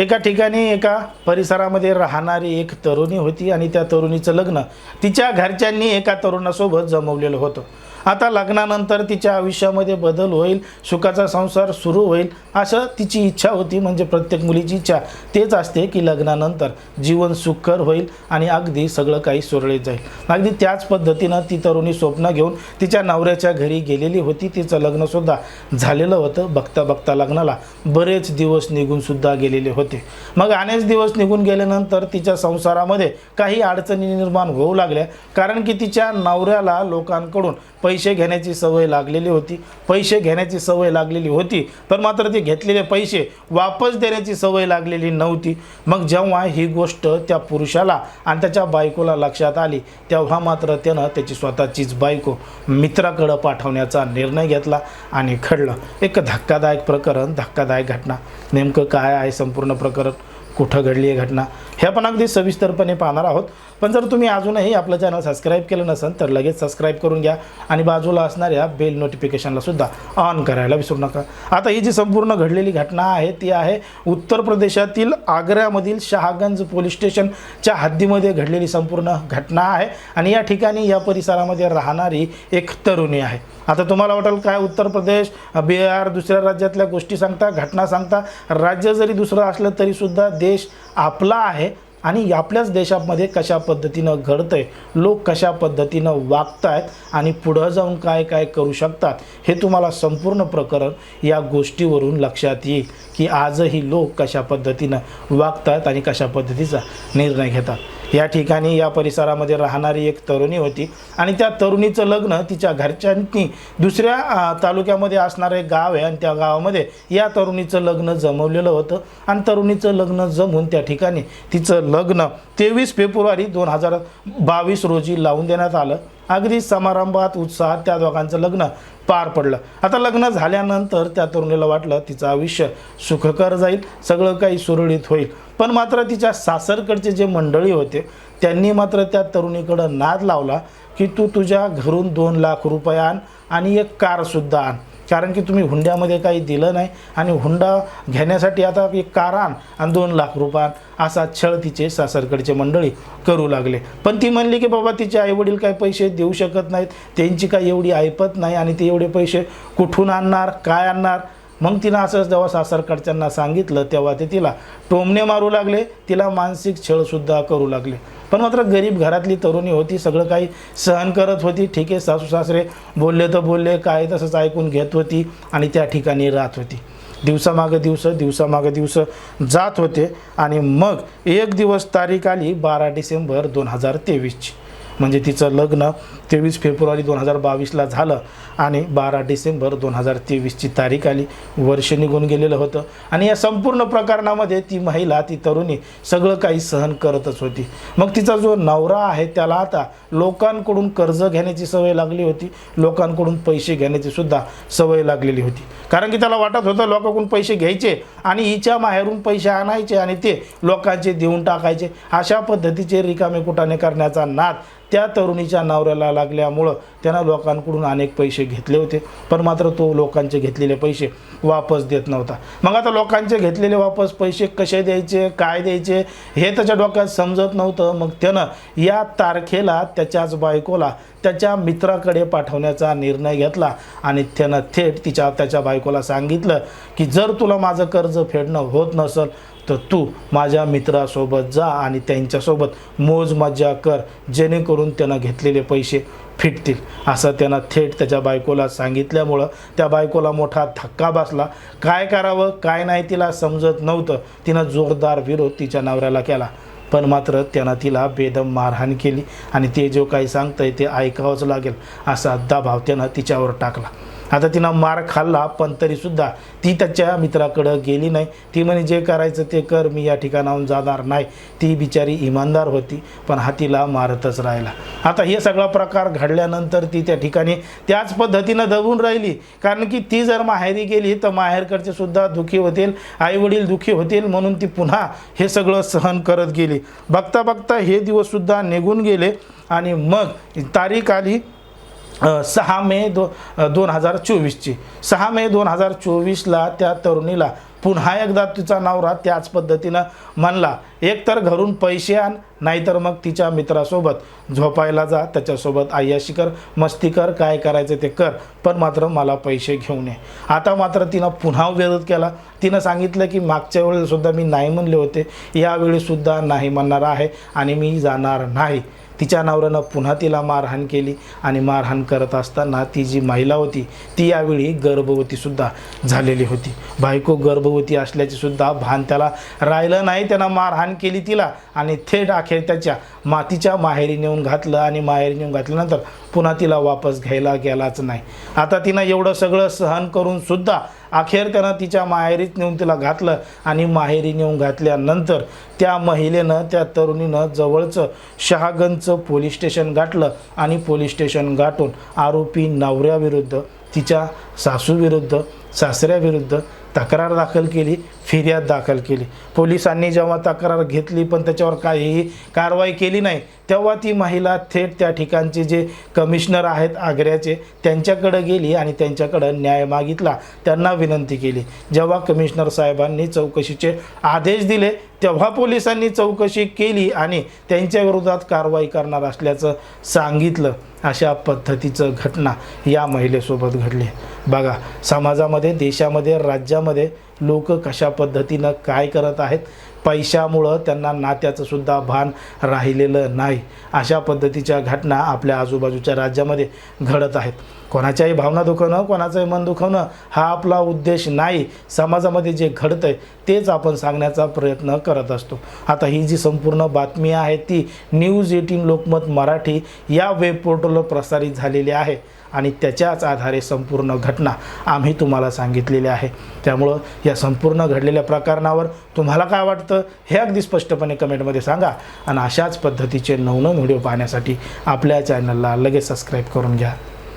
एका ठिकाणी एका परिसरामध्ये राहणारी एक तरुणी होती आणि त्या तरुणीचं लग्न तिच्या घरच्यांनी एका तरुणासोबत जमवलेलं होतं. आता लग्नानंतर तिच्या आयुष्यामध्ये बदल होईल सुखाचा संसार सुरू होईल असं तिची इच्छा होती म्हणजे प्रत्येक मुलीची इच्छा तेच असते की लग्नानंतर जीवन सुखकर होईल आणि अगदी सगळं काही सुरळीत जाईल. अगदी त्याच पद्धतीनं ती तरुणी स्वप्न घेऊन तिच्या नवऱ्याच्या घरी गेलेली होती. तिचं लग्नसुद्धा झालेलं होतं. बघता बघता लग्नाला बरेच दिवस निघूनसुद्धा गेलेले होते. मग अनेक दिवस निघून गेल्यानंतर तिच्या संसारामध्ये काही अडचणी निर्माण होऊ लागल्या कारण की तिच्या नवऱ्याला लोकांकडून पैसे घेण्याची सवय लागलेली होती पैसे घेण्याची सवय लागलेली होती तर मात्र ते घेतलेले पैसे वापस देण्याची सवय लागलेली नव्हती. मग जेव्हा ही गोष्ट त्या पुरुषाला आणि त्याच्या बायकोला लक्षात आली तेव्हा मात्र त्यानं त्याची स्वतःचीच बायको मित्राकडं पाठवण्याचा निर्णय घेतला आणि खडलं एक धक्कादायक प्रकरण धक्कादायक घटना. नेमकं काय आहे संपूर्ण प्रकरण? कुठं घडली आहे घटना हे आपण अगदी सविस्तरपणे पाहणार आहोत. पण जर तुम्ही अजूनही आपलं चॅनल सबस्क्राईब केलं नसेल तर लगेच सबस्क्राईब करून घ्या आणि बाजूला असणाऱ्या बेल नोटिफिकेशनला सुद्धा ऑन करायला विसरू नका. आता ही जी संपूर्ण घडलेली घटना आहे ती आहे उत्तर प्रदेशातील आग्र्यामधील शहागंज पोलीस स्टेशनच्या हद्दीमध्ये घडलेली संपूर्ण घटना आहे आणि या ठिकाणी या परिसरामध्ये राहणारी एक तरुणी आहे. आता तुम्हाला वाटेल काय उत्तर प्रदेश बिहार दुसऱ्या राज्यातल्या गोष्टी सांगता घटना सांगता राज्य जरी दुसरं असलं तरीसुद्धा देश आपला आहे आणि आपल्याच देशामध्ये कशा पद्धतीनं घडतं आहे लोक कशा पद्धतीनं वागत आहेत आणि पुढं जाऊन काय काय करू शकतात हे तुम्हाला संपूर्ण प्रकरण या गोष्टीवरून लक्षात येईल की आजही लोक कशा पद्धतीनं वागत आहेत आणि कशा पद्धतीचा निर्णय घेतात. या ठिकाणी या परिसरामध्ये राहणारी एक तरुणी होती. आणि त्या तरुणीचं लग्न तिच्या घरच्यांनी दुसऱ्या तालुक्यामध्ये असणारं एक गाव आहे. आणि त्या गावामध्ये या तरुणीचं लग्न जमवलेलं होतं. आणि तरुणीचं लग्न जमून त्या ठिकाणी तिचं लग्न तेवीस फेब्रुवारी दोन हजार बावीस रोजी लावून देण्यात आलं. अगदी समारंभात उत्साहात त्या दोघांचं लग्न पार पडलं. आता लग्न झाल्यानंतर त्या तरुणीला वाटलं तिचं आयुष्य सुखकर जाईल सगळं काही सुरळीत होईल. पण मात्र तिच्या सासरकडचे जे मंडळी होते त्यांनी मात्र त्या तरुणीकडं नाद लावला की तू तुझ्या घरून दोन लाख रुपये आण आणि एक कारसुद्धा आण. कारण की तुम्ही हुंड्यामध्ये काही दिलं नाही आणि हुंडा घेण्यासाठी आता एक कार आण आणि दोन लाख रुपयात असा छळ तिचे सासरकडचे मंडळी करू लागले. पण ती म्हणली की बाबा तिचे आईवडील काही पैसे देऊ शकत नाहीत त्यांची काही एवढी ऐपत नाही आणि ते एवढे पैसे कुठून आणणार काय आणणार? मग तिनं असं जेव्हा सासरकडच्यांना सांगितलं तेव्हा ते तिला टोमणे मारू लागले तिला मानसिक छळसुद्धा करू लागले. पण मात्र गरीब घरातली तरुणी होती सगळं काही सहन करत होती. ठीक आहे सासू सासरे बोलले तर बोलले काय तसंच ऐकून घेत होती आणि त्या ठिकाणी राहत होती. दिवसामागं दिवस दिवसामागं दिवस जात होते आणि मग एक दिवस तारीख आली बारा डिसेंबर दोन हजार तेवीसची. म्हणजे तिचं लग्न तेवीस फेब्रुवारी दोन हजार बावीसला झालं आणि बारा डिसेंबर दोन हजार तेवीसची तारीख आली. वर्ष निघून गेलेलं होतं. आणि या संपूर्ण प्रकरणामध्ये ती महिला ती तरुणी सगळं काही सहन करतच होती. मग तिचा जो नवरा आहे त्याला आता लोकांकडून कर्ज घेण्याची सवय लागली होती. लोकांकडून पैसे घेण्याची सुद्धा सवय लागलेली होती. कारण की त्याला वाटत होतं लोकांकडून पैसे घ्यायचे आणि हिच्या माहेरून पैसे आणायचे आणि ते लोकांचे देऊन टाकायचे. अशा पद्धतीचे रिकामे कुटाने करण्याचा नाद त्या तरुणीच्या नवऱ्याला लागल्यामुळं त्यानं लोकांकडून अनेक पैसे घेतले होते. पण मात्र तो लोकांचे घेतलेले पैसे वापस देत नव्हता. मग आता लोकांचे घेतलेले वापस पैसे कसे द्यायचे काय द्यायचे हे त्याच्या डोक्यात समजत नव्हतं. मग त्यानं या तारखेला त्याच्याच बायकोला त्याच्या मित्राकडे पाठवण्याचा निर्णय घेतला आणि त्यानं थेट तिच्या त्याच्या बायकोला सांगितलं की जर तुला माझं कर्ज फेडणं होत नसेल तर तू माझ्या मित्रासोबत जा आणि त्यांच्यासोबत मोज मज्जा कर जेणेकरून त्यांना घेतलेले पैसे फिटतील. असं त्यांना थेट त्याच्या बायकोला सांगितल्यामुळं त्या बायकोला मोठा धक्का बसला. काय करावं काय नाही तिला समजत नव्हतं. तिनं जोरदार विरोध तिच्या नवऱ्याला केला. पण मात्र त्यानं तिला बेदम मारहाण केली आणि ते जो काही सांगतंय ते ऐकावंच लागेल असा दबाव त्यानं तिच्यावर टाकला. आता तिनं मार खाल्ला पण तरीसुद्धा ती त्याच्या मित्राकडं गेली नाही. ती म्हणे जे करायचं ते कर मी या ठिकाणाहून जाणार नाही. ती बिचारी इमानदार होती पण हा तिला मारतच राहिला. आता हे सगळा प्रकार घडल्यानंतर ती त्या ठिकाणी त्याच पद्धतीनं दबून राहिली. कारण की ती जर माहेरी गेली तर माहेरकडचे सुद्धा दुःखी होतील आईवडील दुःखी होतील म्हणून ती पुन्हा हे सगळं सहन करत गेली. बघता बघता हे दिवससुद्धा निघून गेले आणि मग तारीख आली सहा मे दो दोन हजार चोवीसची. सहा मे दोन हजार चोवीसला त्या तरुणीला पुन्हा एकदा तिचा नवरा त्याच पद्धतीनं म्हणला एकतर घरून पैसे आण नाहीतर मग तिच्या मित्रासोबत. झोपायला जा त्याच्यासोबत आय्याशी कर मस्ती कर काय करायचं ते कर पण मात्र मला पैसे घेऊन ये. आता मात्र तिनं पुन्हा विरोध केला. तिनं सांगितलं की मागच्या वेळेसुद्धा मी नाही म्हणले होते. यावेळीसुद्धा नाही म्हणणार आहे आणि मी जाणार नाही. तिच्या नवऱ्यानं पुन्हा तिला मारहाण केली आणि मारहाण करत असताना ती जी महिला होती ती यावेळी गर्भवतीसुद्धा झालेली होती. बायको गर्भवती असल्याचीसुद्धा भान त्याला राहिलं नाही. त्यानं मारहाण केली तिला आणि थेट अखेर त्याच्या मातीच्या माहेरी नेऊन घातलं आणि माहेरी नेऊन घातल्यानंतर पुन्हा तिला वापस घ्यायला गेलाच नाही. आता तिनं एवढं सगळं सहन करूनसुद्धा अखेर त्यानं तिच्या माहेरीत नेऊन तिला घातलं आणि माहेरी नेऊन घातल्यानंतर त्या महिलेनं त्या तरुणीनं जवळचं शहागंजचं पोलीस स्टेशन गाठलं आणि पोलीस स्टेशन गाठून आरोपी नवऱ्याविरुद्ध तिच्या सासूविरुद्ध सासऱ्याविरुद्ध तक्रार दाखल केली फिर्याद दाखल केली. पोलिसांनी जेव्हा तक्रार घेतली पण त्याच्यावर काहीही कारवाई केली नाही. तेव्हा ती महिला थेट त्या ठिकाणचे जे कमिशनर आहेत आग्र्याचे त्यांच्याकडे गेली आणि त्यांच्याकडं न्याय मागितला. त्यांना विनंती केली. जेव्हा कमिशनर साहेबांनी चौकशीचे आदेश दिले तेव्हा पोलिसांनी चौकशी केली आणि त्यांच्या विरोधात कारवाई करणार असल्याचं सांगितलं. अशा पद्धतीचं घटना या महिलेसोबत घडली. बघा समाजामध्ये देशामध्ये राज्यामध्ये लोक कशा पद्धतीनं काय करत आहेत? पैशामुळं त्यांना नात्याचंसुद्धा भान राहिलेलं नाही. अशा पद्धतीच्या घटना आपल्या आजूबाजूच्या राज्यामध्ये घडत आहेत. कोणाच्याही भावना दुखवणं कोणाचंही मन दुखवणं हा आपला उद्देश नाही. समाजामध्ये जे घडतं आहे तेच आपण सांगण्याचा प्रयत्न करत असतो. आता ही जी संपूर्ण बातमी आहे ती न्यूज एटीन लोकमत मराठी या वेब पोर्टलवर प्रसारित झालेली आहे. आणि त्याच्याच आधारे संपूर्ण घटना आम्ही तुम्हाला सांगितलेली आहे. त्यामुळं या संपूर्ण घडलेल्या प्रकरणावर तुम्हाला काय वाटतं हे अगदी स्पष्टपणे कमेंटमध्ये सांगा. आणि अशाच पद्धतीचे नवनवीन व्हिडिओ पाहण्यासाठी आपल्या चॅनलला लगेच सबस्क्राईब करून घ्या.